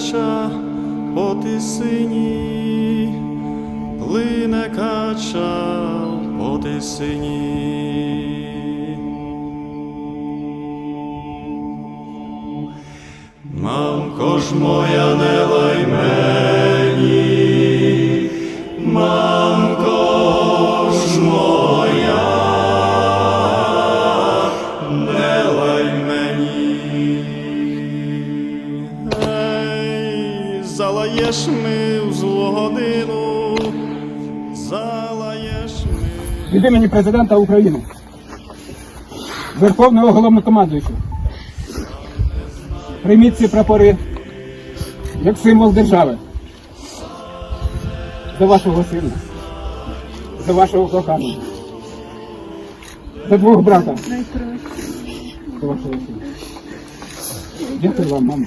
кача по тисині, плине кача по тисині. Мамко ж моя, не залаєш ми в злу годину, залаєш ми. від імені президента України, Верховного головнокомандуючого. Прийміть ці прапори як символ держави. За вашого сина, за вашого коханого, за двох брата. За вашого сина. Дякую вам, мамо.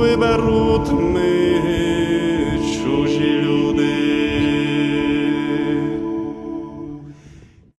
Wyberu